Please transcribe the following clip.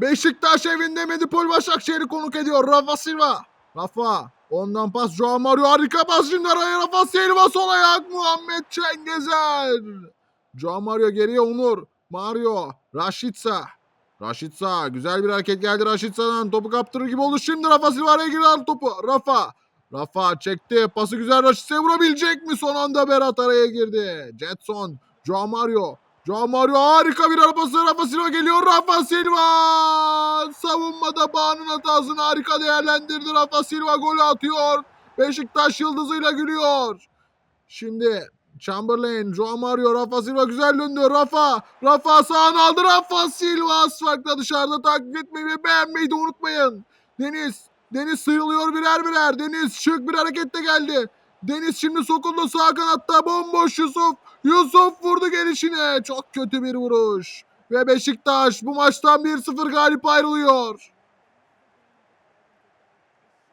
Beşiktaş evinde Medipol Başakşehir'i konuk ediyor. Rafa Silva. Rafa. Ondan pas Joao Mario. Harika pas şimdi araya Rafa Silva sol ayak. Muhammed Cengezer. Joao Mario geriye Onur. Mario. Raşitsa. Raşitsa. Güzel bir hareket geldi Raşitsa'dan. Topu kaptırır gibi oldu. Şimdi Rafa Silva araya girdi topu. Rafa. Rafa çekti. Pası güzel Raşitsa'ya vurabilecek mi? Son anda Berat araya girdi. Jetson. Joao Mario. Joao Mario harika bir arabası. Rafa Silva geliyor. Rafa Silva savunmada bağının hatasını harika değerlendirdi. Rafa Silva golü atıyor. Beşiktaş yıldızıyla gülüyor. Şimdi Chamberlain, Joao Mario, Rafa Silva güzel döndü. Rafa, Rafa sağını aldı. Rafa Silva asfaltta dışarıda takip etmeyi ve beğenmeyi de unutmayın. Deniz, Deniz sıyrılıyor birer birer. Deniz şık bir hareketle geldi. Deniz şimdi sokuldu sağ kanatta bomboş Yusuf. Yusuf vurdu gelişine. Çok kötü bir vuruş. Ve Beşiktaş bu maçtan 1-0 galip ayrılıyor.